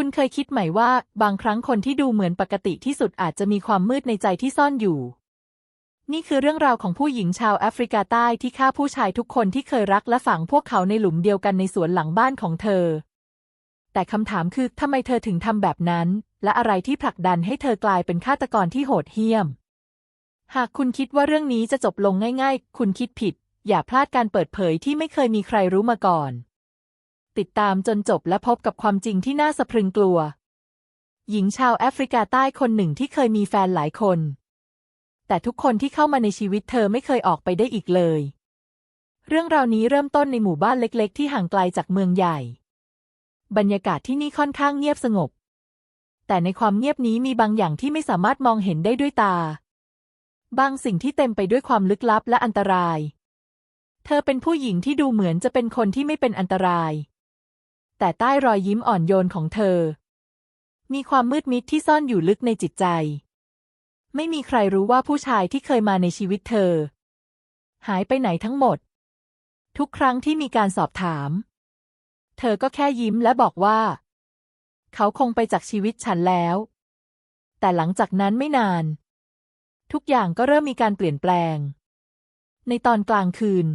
คุณเคยคิดไหมว่าบางครั้งคนที่ดูเหมือนปกติที่สุดอาจจะมีความมืดในใจที่ซ่อนอยู่ นี่คือเรื่องราวของผู้หญิงชาวแอฟริกาใต้ที่ฆ่าผู้ชายทุกคนที่เคยรักและฝังพวกเขาในหลุมเดียวกันในสวนหลังบ้านของเธอ แต่คำถามคือทำไมเธอถึงทำแบบนั้น และอะไรที่ผลักดันให้เธอกลายเป็นฆาตกรที่โหดเหี้ยม หากคุณคิดว่าเรื่องนี้จะจบลงง่าย ๆ คุณคิดผิด อย่าพลาดการเปิดเผยที่ไม่เคยมีใครรู้มาก่อน ติดตามจนจบและพบกับความจริงที่น่าสะพรึงกลัว หญิงชาวแอฟริกาใต้คนหนึ่งที่เคยมีแฟนหลายคน แต่ทุกคนที่เข้ามาในชีวิตเธอไม่เคยออกไปได้อีกเลย เรื่องราวนี้เริ่มต้นในหมู่บ้านเล็ก ๆ ที่ห่างไกลจากเมืองใหญ่ บรรยากาศที่นี่ค่อนข้างเงียบสงบ แต่ในความเงียบนี้มีบางอย่างที่ไม่สามารถมองเห็นได้ด้วยตา บางสิ่งที่เต็มไปด้วยความลึกลับและอันตรายเธอเป็นผู้หญิงที่ดูเหมือนจะเป็นคนที่ไม่เป็นอันตราย แต่ใต้รอยยิ้มอ่อนโยนของเธอ มีความมืดมิดที่ซ่อนอยู่ลึกในจิตใจ ไม่มีใครรู้ว่าผู้ชายที่เคยมาในชีวิตเธอ หายไปไหนทั้งหมด ทุกครั้งที่มีการสอบถาม เธอก็แค่ยิ้มและบอกว่า เขาคงไปจากชีวิตฉันแล้ว แต่หลังจากนั้นไม่นาน ทุกอย่างก็เริ่มมีการเปลี่ยนแปลง ในตอนกลางคืน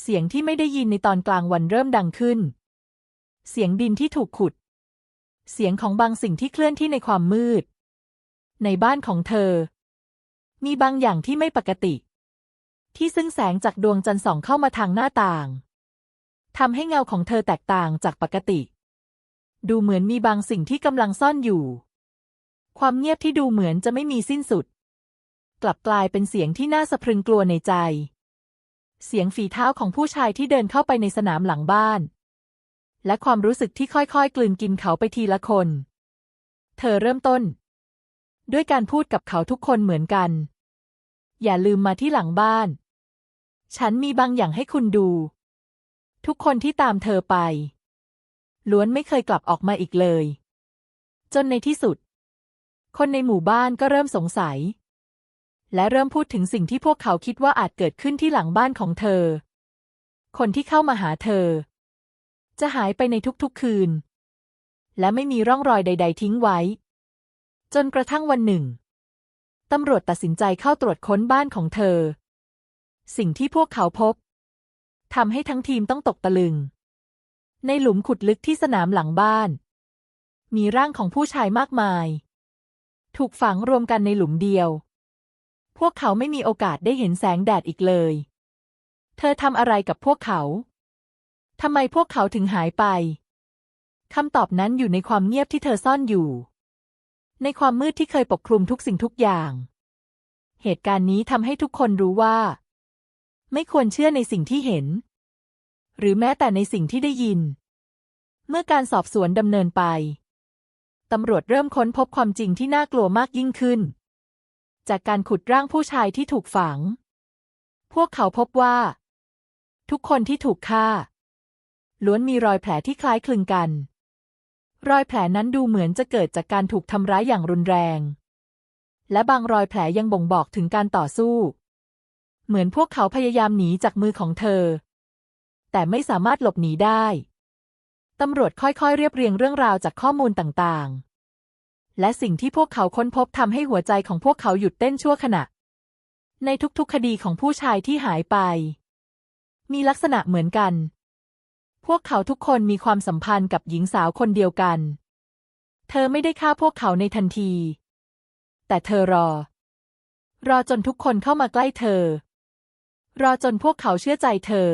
เสียงที่ไม่ได้ยินในตอนกลางวันเริ่มดังขึ้น เสียงดินที่ถูกขุด เสียงของบางสิ่งที่เคลื่อนที่ในความมืด ในบ้านของเธอ มีบางอย่างที่ไม่ปกติ ที่ซึ่งแสงจากดวงจันทร์ส่องเข้ามาทางหน้าต่างทำให้เงาของเธอแตกต่างจากปกติ ดูเหมือนมีบางสิ่งที่กำลังซ่อนอยู่ ความเงียบที่ดูเหมือนจะไม่มีสิ้นสุด กลับกลายเป็นเสียงที่น่าสะพรึงกลัวในใจ เสียงฝีเท้าของผู้ชายที่เดินเข้าไปในสนามหลังบ้าน และความรู้สึกที่ค่อยๆ กลืนกินเขาไปทีละคน เธอเริ่มต้น ด้วยการพูดกับเขาทุกคนเหมือนกัน อย่าลืมมาที่หลังบ้าน ฉันมีบางอย่างให้คุณดู ทุกคนที่ตามเธอไป ล้วนไม่เคยกลับออกมาอีกเลย จนในที่สุด คนในหมู่บ้านก็เริ่มสงสัย และเริ่มพูดถึงสิ่งที่พวกเขาคิดว่าอาจเกิดขึ้นที่หลังบ้านของเธอ คนที่เข้ามาหาเธอ จะหายไปในทุกๆคืน และไม่มีร่องรอยใด ๆ ทิ้งไว้ จนกระทั่งวันหนึ่งตำรวจตัดสินใจเข้าตรวจค้นบ้านของเธอ สิ่งที่พวกเขาพบทำให้ทั้งทีมต้องตกตะลึง ในหลุมขุดลึกที่สนามหลังบ้าน มีร่างของผู้ชายมากมาย ถูกฝังรวมกันในหลุมเดียว พวกเขาไม่มีโอกาสได้เห็นแสงแดดอีกเลย เธอทำอะไรกับพวกเขา ทำไมพวกเขาถึงหายไป คำตอบนั้นอยู่ในความเงียบที่เธอซ่อนอยู่ ในความมืดที่เคยปกคลุมทุกสิ่งทุกอย่าง เหตุการณ์นี้ทำให้ทุกคนรู้ว่า ไม่ควรเชื่อในสิ่งที่เห็น หรือแม้แต่ในสิ่งที่ได้ยิน เมื่อการสอบสวนดำเนินไปตำรวจเริ่มค้นพบความจริงที่น่ากลัวมากยิ่งขึ้น จากการขุดร่างผู้ชายที่ถูกฝัง พวกเขาพบว่า ทุกคนที่ถูกฆ่า ล้วนมีรอยแผลที่คล้ายคลึงกัน รอยแผลนั้นดูเหมือนจะเกิดจากการถูกทำร้ายอย่างรุนแรง และบางรอยแผลยังบ่งบอกถึงการต่อสู้ เหมือนพวกเขาพยายามหนีจากมือของเธอ แต่ไม่สามารถหลบหนีได้ตำรวจค่อยๆ เรียบเรียงเรื่องราวจากข้อมูลต่างๆ และสิ่งที่พวกเขาค้นพบทำให้หัวใจของพวกเขาหยุดเต้นชั่วขณะ ในทุกๆ คดีของผู้ชายที่หายไป มีลักษณะเหมือนกัน พวกเขาทุกคนมีความสัมพันธ์กับหญิงสาวคนเดียวกัน เธอไม่ได้ฆ่าพวกเขาในทันที แต่เธอรอ รอจนทุกคนเข้ามาใกล้เธอ รอจนพวกเขาเชื่อใจเธอ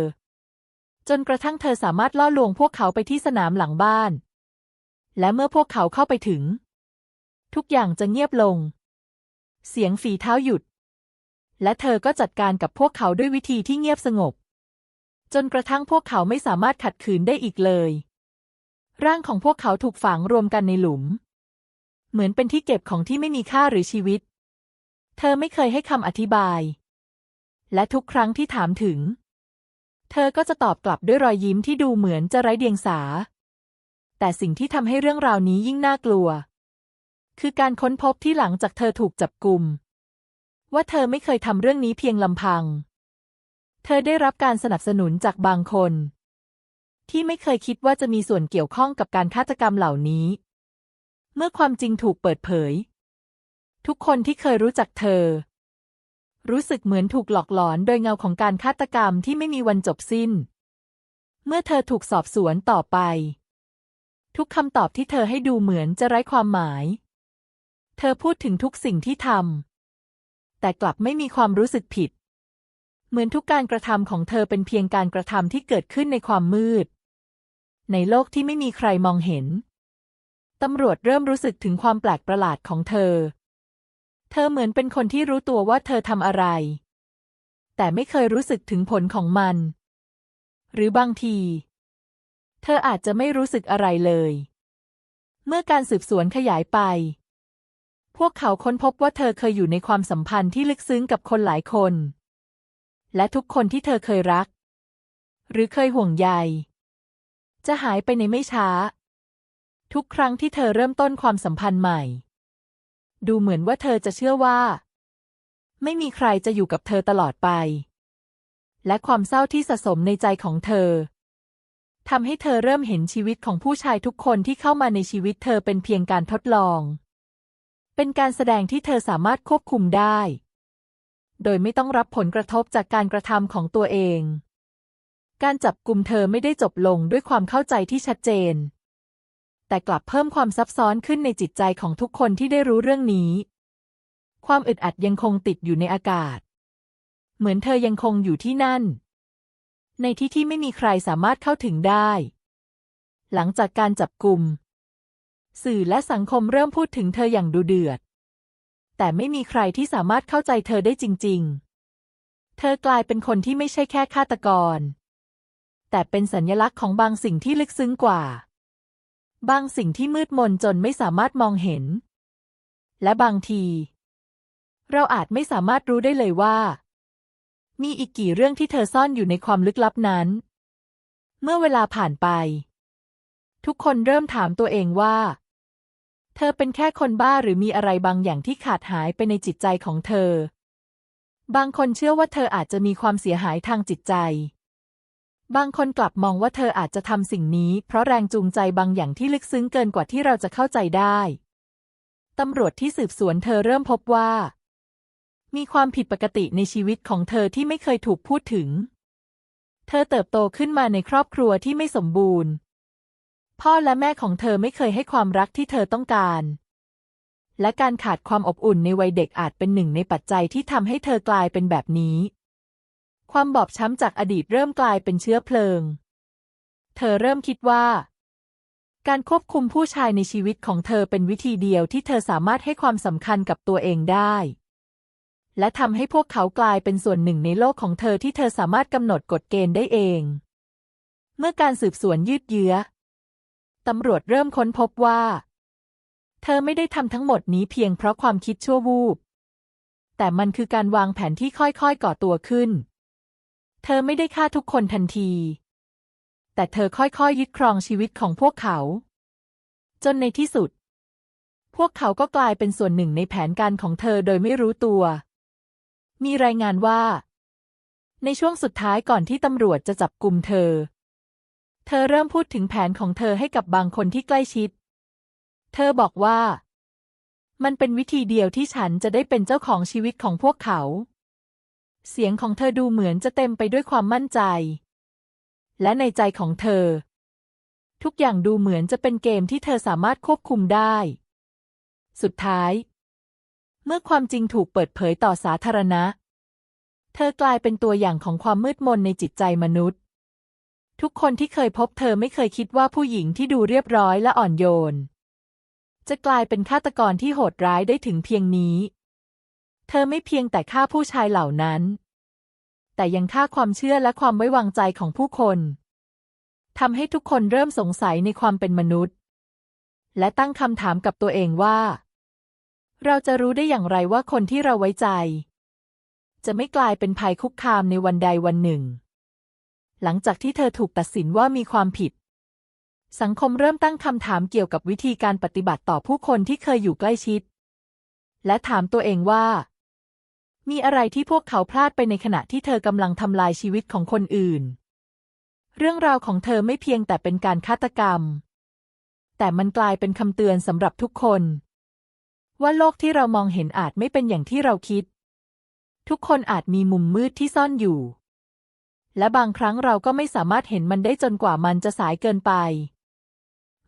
จนกระทั่งเธอสามารถล่อลวงพวกเขาไปที่สนามหลังบ้าน และเมื่อพวกเขาเข้าไปถึง ทุกอย่างจะเงียบลง เสียงฝีเท้าหยุด และเธอก็จัดการกับพวกเขาด้วยวิธีที่เงียบสงบ จนกระทั่งพวกเขาไม่สามารถขัดขืนได้อีกเลย ร่างของพวกเขาถูกฝังรวมกันในหลุม เหมือนเป็นที่เก็บของที่ไม่มีค่าหรือชีวิต เธอไม่เคยให้คำอธิบาย และทุกครั้งที่ถามถึง เธอก็จะตอบกลับด้วยรอยยิ้มที่ดูเหมือนจะไร้เดียงสา แต่สิ่งที่ทำให้เรื่องราวนี้ยิ่งน่ากลัว คือการค้นพบที่หลังจากเธอถูกจับกลุ่มว่าเธอไม่เคยทำเรื่องนี้เพียงลำพัง เธอได้รับการสนับสนุนจากบางคน ที่ไม่เคยคิดว่าจะมีส่วนเกี่ยวข้องกับการฆาตกรรมเหล่านี้ เมื่อความจริงถูกเปิดเผย ทุกคนที่เคยรู้จักเธอ รู้สึกเหมือนถูกหลอกหลอนโดยเงาของการฆาตกรรมที่ไม่มีวันจบสิ้น เมื่อเธอถูกสอบสวนต่อไป ทุกคำตอบที่เธอให้ดูเหมือนจะไร้ความหมาย เธอพูดถึงทุกสิ่งที่ทำแต่กลับไม่มีความรู้สึกผิด เหมือนทุกการกระทำของเธอเป็นเพียงการกระทำที่เกิดขึ้นในความมืด ในโลกที่ไม่มีใครมองเห็น ตำรวจเริ่มรู้สึกถึงความแปลกประหลาดของเธอ เธอเหมือนเป็นคนที่รู้ตัวว่าเธอทำอะไร แต่ไม่เคยรู้สึกถึงผลของมัน หรือบางที เธออาจจะไม่รู้สึกอะไรเลย เมื่อการสืบสวนขยายไป พวกเขาค้นพบว่าเธอเคยอยู่ในความสัมพันธ์ที่ลึกซึ้งกับคนหลายคน และทุกคนที่เธอเคยรัก หรือเคยห่วงใย จะหายไปในไม่ช้า ทุกครั้งที่เธอเริ่มต้นความสัมพันธ์ใหม่ ดูเหมือนว่าเธอจะเชื่อว่า ไม่มีใครจะอยู่กับเธอตลอดไป และความเศร้าที่สะสมในใจของเธอทำให้เธอเริ่มเห็นชีวิตของผู้ชายทุกคนที่เข้ามาในชีวิตเธอเป็นเพียงการทดลอง เป็นการแสดงที่เธอสามารถควบคุมได้ โดยไม่ต้องรับผลกระทบจากการกระทำของตัวเอง การจับกลุ่มเธอไม่ได้จบลงด้วยความเข้าใจที่ชัดเจน แต่กลับเพิ่มความซับซ้อนขึ้นในจิตใจของทุกคนที่ได้รู้เรื่องนี้ ความอึดอัดยังคงติดอยู่ในอากาศ เหมือนเธอยังคงอยู่ที่นั่น ในที่ที่ไม่มีใครสามารถเข้าถึงได้ หลังจากการจับกลุ่มสื่อและสังคมเริ่มพูดถึงเธออย่างดูเดือด แต่ไม่มีใครที่สามารถเข้าใจเธอได้จริง ๆ เธอกลายเป็นคนที่ไม่ใช่แค่ฆาตกร แต่เป็นสัญลักษณ์ของบางสิ่งที่ลึกซึ้งกว่า บางสิ่งที่มืดมนจนไม่สามารถมองเห็น และบางที เราอาจไม่สามารถรู้ได้เลยว่า มีอีกกี่เรื่องที่เธอซ่อนอยู่ในความลึกลับนั้น เมื่อเวลาผ่านไป ทุกคนเริ่มถามตัวเองว่า เธอเป็นแค่คนบ้าหรือมีอะไรบางอย่างที่ขาดหายไปในจิตใจของเธอ บางคนเชื่อว่าเธออาจจะมีความเสียหายทางจิตใจ บางคนกลับมองว่าเธออาจจะทำสิ่งนี้ เพราะแรงจูงใจบางอย่างที่ลึกซึ้งเกินกว่าที่เราจะเข้าใจได้ตำรวจที่สืบสวนเธอเริ่มพบว่า มีความผิดปกติในชีวิตของเธอที่ไม่เคยถูกพูดถึง เธอเติบโตขึ้นมาในครอบครัวที่ไม่สมบูรณ์ พ่อและแม่ของเธอไม่เคยให้ความรักที่เธอต้องการ และการขาดความอบอุ่นในวัยเด็กอาจเป็นหนึ่งในปัจจัยที่ทำให้เธอกลายเป็นแบบนี้ ความบอบช้ำจากอดีตเริ่มกลายเป็นเชื้อเพลิง เธอเริ่มคิดว่า การควบคุมผู้ชายในชีวิตของเธอเป็นวิธีเดียวที่เธอสามารถให้ความสำคัญกับตัวเองได้ และทำให้พวกเขากลายเป็นส่วนหนึ่งในโลกของเธอที่เธอสามารถกำหนดกฎเกณฑ์ได้เอง เมื่อการสืบสวนยืดเยื้อ ตำรวจเริ่มค้นพบว่า เธอไม่ได้ทำทั้งหมดนี้เพียงเพราะความคิดชั่ววูบ แต่มันคือการวางแผนที่ค่อยๆก่อตัวขึ้น เธอไม่ได้ฆ่าทุกคนทันที แต่เธอค่อยๆยึดครองชีวิตของพวกเขา จนในที่สุด พวกเขาก็กลายเป็นส่วนหนึ่งในแผนการของเธอโดยไม่รู้ตัว มีรายงานว่า ในช่วงสุดท้ายก่อนที่ตำรวจจะจับกลุ่มเธอ เธอเริ่มพูดถึงแผนของเธอให้กับบางคนที่ใกล้ชิด เธอบอกว่า มันเป็นวิธีเดียวที่ฉันจะได้เป็นเจ้าของชีวิตของพวกเขา เสียงของเธอดูเหมือนจะเต็มไปด้วยความมั่นใจ และในใจของเธอ ทุกอย่างดูเหมือนจะเป็นเกมที่เธอสามารถควบคุมได้ สุดท้าย เมื่อความจริงถูกเปิดเผยต่อสาธารณะ เธอกลายเป็นตัวอย่างของความมืดมนในจิตใจมนุษย์ ทุกคนที่เคยพบเธอไม่เคยคิดว่าผู้หญิงที่ดูเรียบร้อยและอ่อนโยน จะกลายเป็นฆาตกรที่โหดร้ายได้ถึงเพียงนี้ เธอไม่เพียงแต่ฆ่าผู้ชายเหล่านั้น แต่ยังฆ่าความเชื่อและความไว้วางใจของผู้คนทำให้ทุกคนเริ่มสงสัยในความเป็นมนุษย์ และตั้งคำถามกับตัวเองว่า เราจะรู้ได้อย่างไรว่าคนที่เราไว้ใจ จะไม่กลายเป็นภัยคุกคามในวันใดวันหนึ่ง หลังจากที่เธอถูกตัดสินว่ามีความผิด สังคมเริ่มตั้งคำถามเกี่ยวกับวิธีการปฏิบัติต่อผู้คนที่เคยอยู่ใกล้ชิด และถามตัวเองว่า มีอะไรที่พวกเขาพลาดไปในขณะที่เธอกำลังทำลายชีวิตของคนอื่น เรื่องราวของเธอไม่เพียงแต่เป็นการฆาตกรรม แต่มันกลายเป็นคำเตือนสำหรับทุกคน ว่าโลกที่เรามองเห็นอาจไม่เป็นอย่างที่เราคิด ทุกคนอาจมีมุมมืดที่ซ่อนอยู่ และบางครั้งเราก็ไม่สามารถเห็นมันได้จนกว่ามันจะสายเกินไป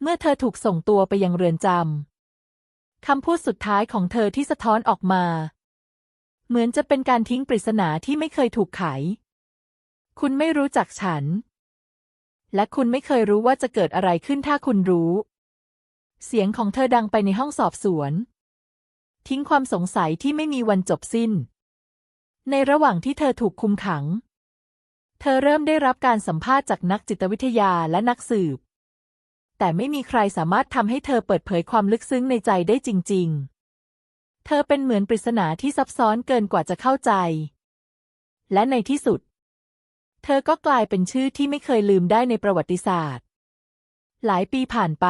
เมื่อเธอถูกส่งตัวไปยังเรือนจำคำพูดสุดท้ายของเธอที่สะท้อนออกมา เหมือนจะเป็นการทิ้งปริศนาที่ไม่เคยถูกไข คุณไม่รู้จักฉัน และคุณไม่เคยรู้ว่าจะเกิดอะไรขึ้นถ้าคุณรู้ เสียงของเธอดังไปในห้องสอบสวน ทิ้งความสงสัยที่ไม่มีวันจบสิ้น ในระหว่างที่เธอถูกคุมขัง เธอเริ่มได้รับการสัมภาษณ์จากนักจิตวิทยาและนักสืบ แต่ไม่มีใครสามารถทำให้เธอเปิดเผยความลึกซึ้งในใจได้จริง ๆ เธอเป็นเหมือนปริศนาที่ซับซ้อนเกินกว่าจะเข้าใจ และในที่สุด เธอก็กลายเป็นชื่อที่ไม่เคยลืมได้ในประวัติศาสตร์ หลายปีผ่านไป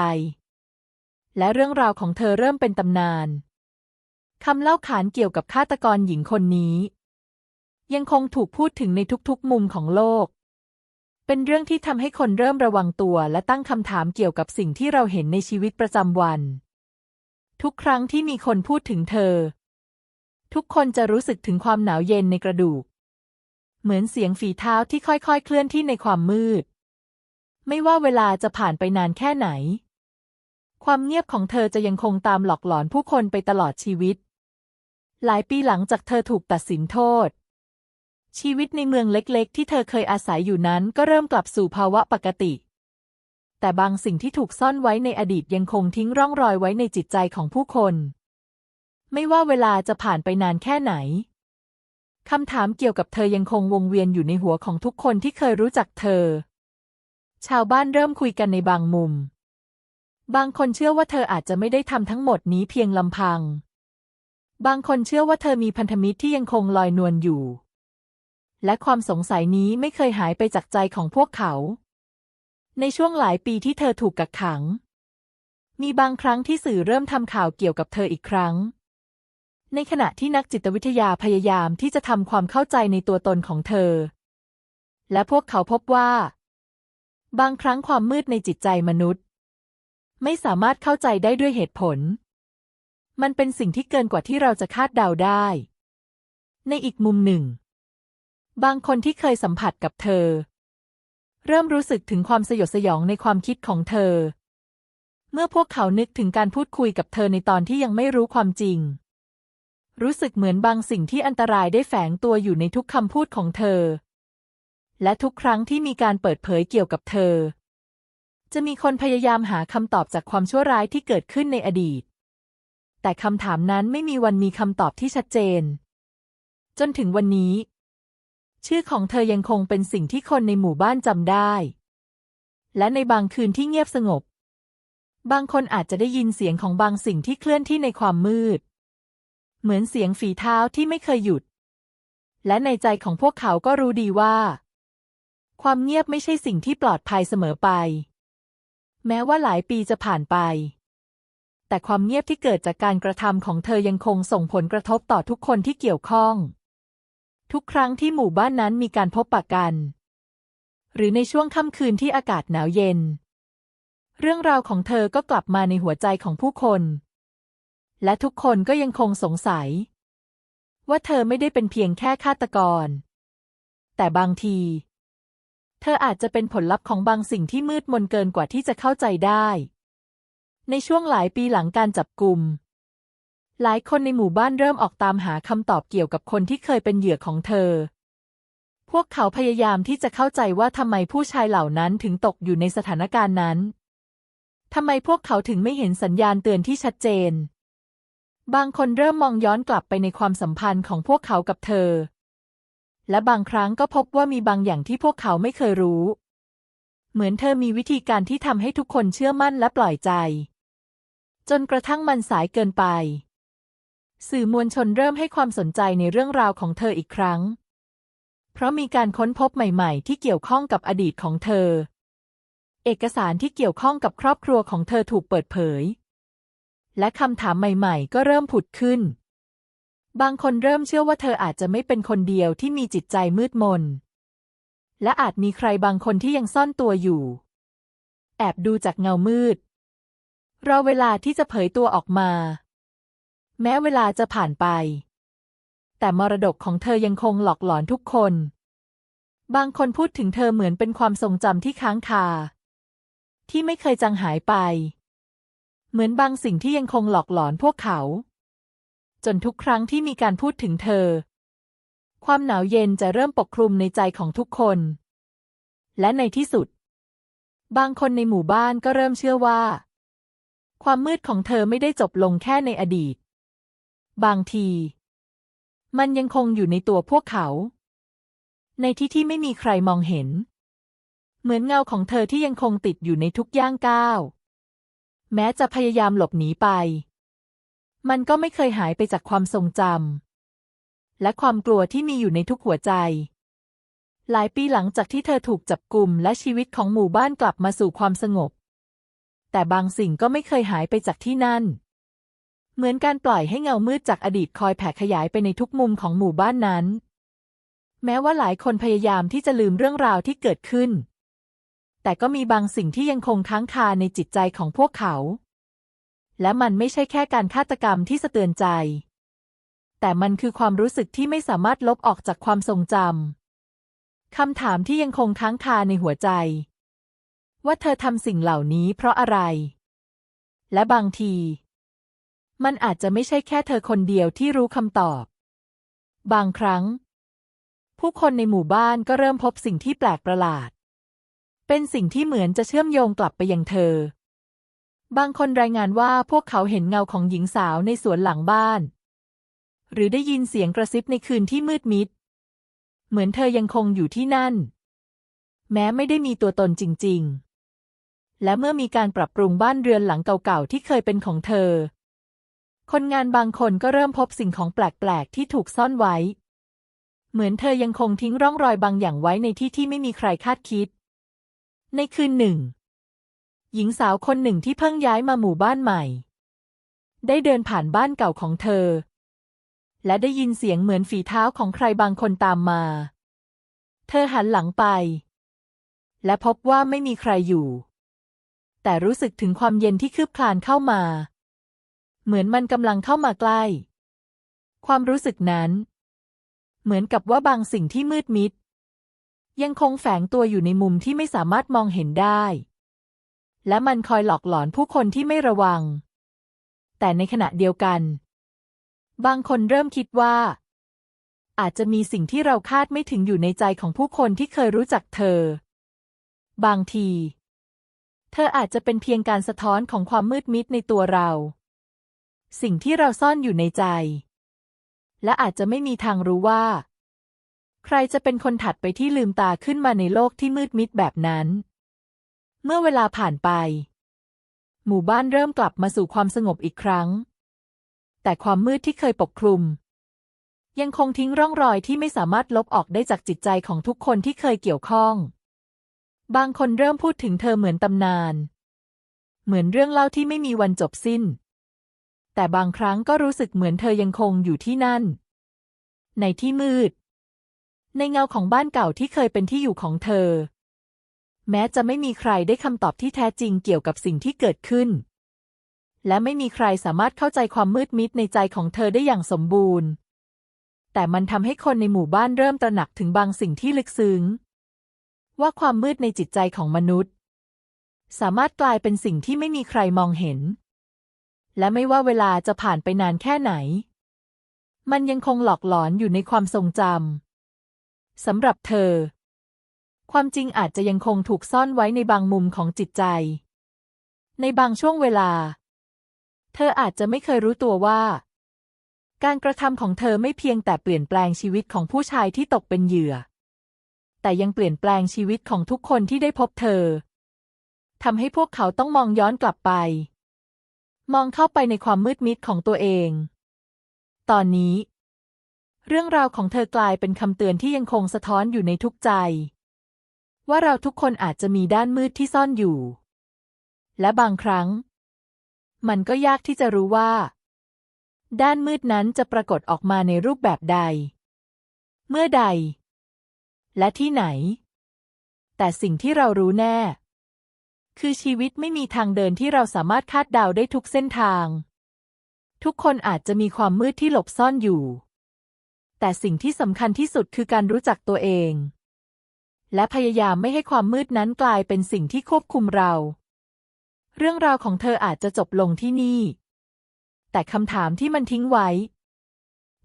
และเรื่องราวของเธอเริ่มเป็นตำนานคำเล่าขานเกี่ยวกับฆาตกรหญิงคนนี้ ยังคงถูกพูดถึงในทุกๆ มุมของโลก เป็นเรื่องที่ทำให้คนเริ่มระวังตัวและตั้งคำถามเกี่ยวกับสิ่งที่เราเห็นในชีวิตประจำวัน ทุกครั้งที่มีคนพูดถึงเธอ ทุกคนจะรู้สึกถึงความหนาวเย็นในกระดูก เหมือนเสียงฝีเท้าที่ค่อยๆ เคลื่อนที่ในความมืด ไม่ว่าเวลาจะผ่านไปนานแค่ไหน ความเงียบของเธอจะยังคงตามหลอกหลอนผู้คนไปตลอดชีวิต หลายปีหลังจากเธอถูกตัดสินโทษ ชีวิตในเมืองเล็กๆ ที่เธอเคยอาศัยอยู่นั้นก็เริ่มกลับสู่ภาวะปกติ แต่บางสิ่งที่ถูกซ่อนไว้ในอดีตยังคงทิ้งร่องรอยไว้ในจิตใจของผู้คน ไม่ว่าเวลาจะผ่านไปนานแค่ไหนคำถามเกี่ยวกับเธอยังคงวงเวียนอยู่ในหัวของทุกคนที่เคยรู้จักเธอ ชาวบ้านเริ่มคุยกันในบางมุม บางคนเชื่อว่าเธออาจจะไม่ได้ทำทั้งหมดนี้เพียงลำพัง บางคนเชื่อว่าเธอมีพันธมิตรที่ยังคงลอยนวลอยู่ และความสงสัยนี้ไม่เคยหายไปจากใจของพวกเขา ในช่วงหลายปีที่เธอถูกกักขัง มีบางครั้งที่สื่อเริ่มทำข่าวเกี่ยวกับเธออีกครั้ง ในขณะที่นักจิตวิทยาพยายามที่จะทำความเข้าใจในตัวตนของเธอ และพวกเขาพบว่า บางครั้งความมืดในจิตใจมนุษย์ ไม่สามารถเข้าใจได้ด้วยเหตุผล มันเป็นสิ่งที่เกินกว่าที่เราจะคาดเดาได้ ในอีกมุมหนึ่ง บางคนที่เคยสัมผัสกับเธอ เริ่มรู้สึกถึงความสยดสยองในความคิดของเธอ เมื่อพวกเขานึกถึงการพูดคุยกับเธอในตอนที่ยังไม่รู้ความจริง รู้สึกเหมือนบางสิ่งที่อันตรายได้แฝงตัวอยู่ในทุกคำพูดของเธอ และทุกครั้งที่มีการเปิดเผยเกี่ยวกับเธอ จะมีคนพยายามหาคำตอบจากความชั่วร้ายที่เกิดขึ้นในอดีต แต่คำถามนั้นไม่มีวันมีคำตอบที่ชัดเจน จนถึงวันนี้ ชื่อของเธอยังคงเป็นสิ่งที่คนในหมู่บ้านจำได้ และในบางคืนที่เงียบสงบ บางคนอาจจะได้ยินเสียงของบางสิ่งที่เคลื่อนที่ในความมืด เหมือนเสียงฝีเท้าที่ไม่เคยหยุด และในใจของพวกเขาก็รู้ดีว่า ความเงียบไม่ใช่สิ่งที่ปลอดภัยเสมอไป แม้ว่าหลายปีจะผ่านไป แต่ความเงียบที่เกิดจากการกระทำของเธอยังคงส่งผลกระทบต่อทุกคนที่เกี่ยวข้อง ทุกครั้งที่หมู่บ้านนั้นมีการพบปะกัน หรือในช่วงค่ำคืนที่อากาศหนาวเย็น เรื่องราวของเธอก็กลับมาในหัวใจของผู้คน และทุกคนก็ยังคงสงสัย ว่าเธอไม่ได้เป็นเพียงแค่ฆาตกร แต่บางที เธออาจจะเป็นผลลัพธ์ของบางสิ่งที่มืดมนเกินกว่าที่จะเข้าใจได้ ในช่วงหลายปีหลังการจับกลุ่ม หลายคนในหมู่บ้านเริ่มออกตามหาคำตอบเกี่ยวกับคนที่เคยเป็นเหยื่อของเธอ พวกเขาพยายามที่จะเข้าใจว่าทำไมผู้ชายเหล่านั้นถึงตกอยู่ในสถานการณ์นั้น ทำไมพวกเขาถึงไม่เห็นสัญญาณเตือนที่ชัดเจน บางคนเริ่มมองย้อนกลับไปในความสัมพันธ์ของพวกเขากับเธอ และบางครั้งก็พบว่ามีบางอย่างที่พวกเขาไม่เคยรู้ เหมือนเธอมีวิธีการที่ทำให้ทุกคนเชื่อมั่นและปล่อยใจ จนกระทั่งมันสายเกินไป สื่อมวลชนเริ่มให้ความสนใจในเรื่องราวของเธออีกครั้ง เพราะมีการค้นพบใหม่ๆ ที่เกี่ยวข้องกับอดีตของเธอ เอกสารที่เกี่ยวข้องกับครอบครัวของเธอถูกเปิดเผย และคำถามใหม่ๆ ก็เริ่มผุดขึ้น บางคนเริ่มเชื่อว่าเธออาจจะไม่เป็นคนเดียวที่มีจิตใจมืดมน และอาจมีใครบางคนที่ยังซ่อนตัวอยู่ แอบดูจากเงามืด รอเวลาที่จะเผยตัวออกมา แม้เวลาจะผ่านไป แต่มรดกของเธอยังคงหลอกหลอนทุกคน บางคนพูดถึงเธอเหมือนเป็นความทรงจำที่ค้างคา ที่ไม่เคยจางหายไป เหมือนบางสิ่งที่ยังคงหลอกหลอนพวกเขา จนทุกครั้งที่มีการพูดถึงเธอ ความหนาวเย็นจะเริ่มปกคลุมในใจของทุกคน และในที่สุด บางคนในหมู่บ้านก็เริ่มเชื่อว่า ความมืดของเธอไม่ได้จบลงแค่ในอดีต บางที มันยังคงอยู่ในตัวพวกเขา ในที่ที่ไม่มีใครมองเห็น เหมือนเงาของเธอที่ยังคงติดอยู่ในทุกย่างก้าว แม้จะพยายามหลบหนีไป มันก็ไม่เคยหายไปจากความทรงจำและความกลัวที่มีอยู่ในทุกหัวใจหลายปีหลังจากที่เธอถูกจับกลุ่มและชีวิตของหมู่บ้านกลับมาสู่ความสงบ แต่บางสิ่งก็ไม่เคยหายไปจากที่นั่น เหมือนการปล่อยให้เงามืดจากอดีตคอยแผ่ขยายไปในทุกมุมของหมู่บ้านนั้น แม้ว่าหลายคนพยายามที่จะลืมเรื่องราวที่เกิดขึ้น แต่ก็มีบางสิ่งที่ยังคงค้างคาในจิตใจของพวกเขา และมันไม่ใช่แค่การฆาตกรรมที่สะเตือนใจ แต่มันคือความรู้สึกที่ไม่สามารถลบออกจากความทรงจำคำถามที่ยังคงค้างคาในหัวใจ ว่าเธอทำสิ่งเหล่านี้เพราะอะไร และบางที มันอาจจะไม่ใช่แค่เธอคนเดียวที่รู้คำตอบ บางครั้ง ผู้คนในหมู่บ้านก็เริ่มพบสิ่งที่แปลกประหลาด เป็นสิ่งที่เหมือนจะเชื่อมโยงกลับไปยังเธอ บางคนรายงานว่าพวกเขาเห็นเงาของหญิงสาวในสวนหลังบ้าน หรือได้ยินเสียงกระซิบในคืนที่มืดมิด เหมือนเธอยังคงอยู่ที่นั่น แม้ไม่ได้มีตัวตนจริง ๆและเมื่อมีการปรับปรุงบ้านเรือนหลังเก่าๆที่เคยเป็นของเธอ คนงานบางคนก็เริ่มพบสิ่งของแปลกๆ ที่ถูกซ่อนไว้ เหมือนเธอยังคงทิ้งร่องรอยบางอย่างไว้ในที่ที่ไม่มีใครคาดคิด ในคืนหนึ่ง หญิงสาวคนหนึ่งที่เพิ่งย้ายมาหมู่บ้านใหม่ ได้เดินผ่านบ้านเก่าของเธอ และได้ยินเสียงเหมือนฝีเท้าของใครบางคนตามมา เธอหันหลังไป และพบว่าไม่มีใครอยู่ แต่รู้สึกถึงความเย็นที่คืบคลานเข้ามา เหมือนมันกำลังเข้ามาใกล้ ความรู้สึกนั้น เหมือนกับว่าบางสิ่งที่มืดมิด ยังคงแฝงตัวอยู่ในมุมที่ไม่สามารถมองเห็นได้ และมันคอยหลอกหลอนผู้คนที่ไม่ระวัง แต่ในขณะเดียวกัน บางคนเริ่มคิดว่า อาจจะมีสิ่งที่เราคาดไม่ถึงอยู่ในใจของผู้คนที่เคยรู้จักเธอ บางที เธออาจจะเป็นเพียงการสะท้อนของความมืดมิดในตัวเรา สิ่งที่เราซ่อนอยู่ในใจ และอาจจะไม่มีทางรู้ว่า ใครจะเป็นคนถัดไปที่ลืมตาขึ้นมาในโลกที่มืดมิดแบบนั้น เมื่อเวลาผ่านไป หมู่บ้านเริ่มกลับมาสู่ความสงบอีกครั้ง แต่ความมืดที่เคยปกคลุม ยังคงทิ้งร่องรอยที่ไม่สามารถลบออกได้จากจิตใจของทุกคนที่เคยเกี่ยวข้อง บางคนเริ่มพูดถึงเธอเหมือนตำนาน เหมือนเรื่องเล่าที่ไม่มีวันจบสิ้น แต่บางครั้งก็รู้สึกเหมือนเธอยังคงอยู่ที่นั่น ในที่มืด ในเงาของบ้านเก่าที่เคยเป็นที่อยู่ของเธอ แม้จะไม่มีใครได้คำตอบที่แท้จริงเกี่ยวกับสิ่งที่เกิดขึ้น และไม่มีใครสามารถเข้าใจความมืดมิดในใจของเธอได้อย่างสมบูรณ์ แต่มันทำให้คนในหมู่บ้านเริ่มตระหนักถึงบางสิ่งที่ลึกซึ้ง ว่าความมืดในจิตใจของมนุษย์ สามารถกลายเป็นสิ่งที่ไม่มีใครมองเห็น และไม่ว่าเวลาจะผ่านไปนานแค่ไหน มันยังคงหลอกหลอนอยู่ในความทรงจำสำหรับเธอ ความจริงอาจจะยังคงถูกซ่อนไว้ในบางมุมของจิตใจ ในบางช่วงเวลา เธออาจจะไม่เคยรู้ตัวว่า การกระทำของเธอไม่เพียงแต่เปลี่ยนแปลงชีวิตของผู้ชายที่ตกเป็นเหยื่อ แต่ยังเปลี่ยนแปลงชีวิตของทุกคนที่ได้พบเธอทำให้พวกเขาต้องมองย้อนกลับไป มองเข้าไปในความมืดมิดของตัวเอง ตอนนี้ เรื่องราวของเธอกลายเป็นคำเตือนที่ยังคงสะท้อนอยู่ในทุกใจ ว่าเราทุกคนอาจจะมีด้านมืดที่ซ่อนอยู่ และบางครั้ง มันก็ยากที่จะรู้ว่า ด้านมืดนั้นจะปรากฏออกมาในรูปแบบใด เมื่อใด และที่ไหน แต่สิ่งที่เรารู้แน่ คือชีวิตไม่มีทางเดินที่เราสามารถคาดเดาได้ทุกเส้นทาง ทุกคนอาจจะมีความมืดที่หลบซ่อนอยู่ แต่สิ่งที่สำคัญที่สุดคือการรู้จักตัวเอง และพยายามไม่ให้ความมืดนั้นกลายเป็นสิ่งที่ควบคุมเรา เรื่องราวของเธออาจจะจบลงที่นี่ แต่คำถามที่มันทิ้งไว้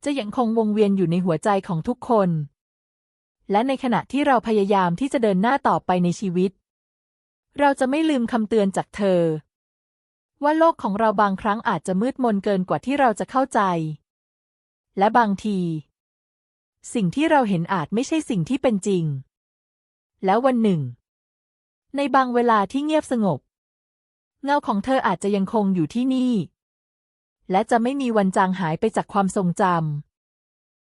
จะยังคงวงเวียนอยู่ในหัวใจของทุกคน และในขณะที่เราพยายามที่จะเดินหน้าต่อไปในชีวิต เราจะไม่ลืมคำเตือนจากเธอ ว่าโลกของเราบางครั้งอาจจะมืดมนเกินกว่าที่เราจะเข้าใจ และบางที สิ่งที่เราเห็นอาจไม่ใช่สิ่งที่เป็นจริง แล้ววันหนึ่ง ในบางเวลาที่เงียบสงบ เงาของเธออาจจะยังคงอยู่ที่นี่ และจะไม่มีวันจางหายไปจากความทรงจำ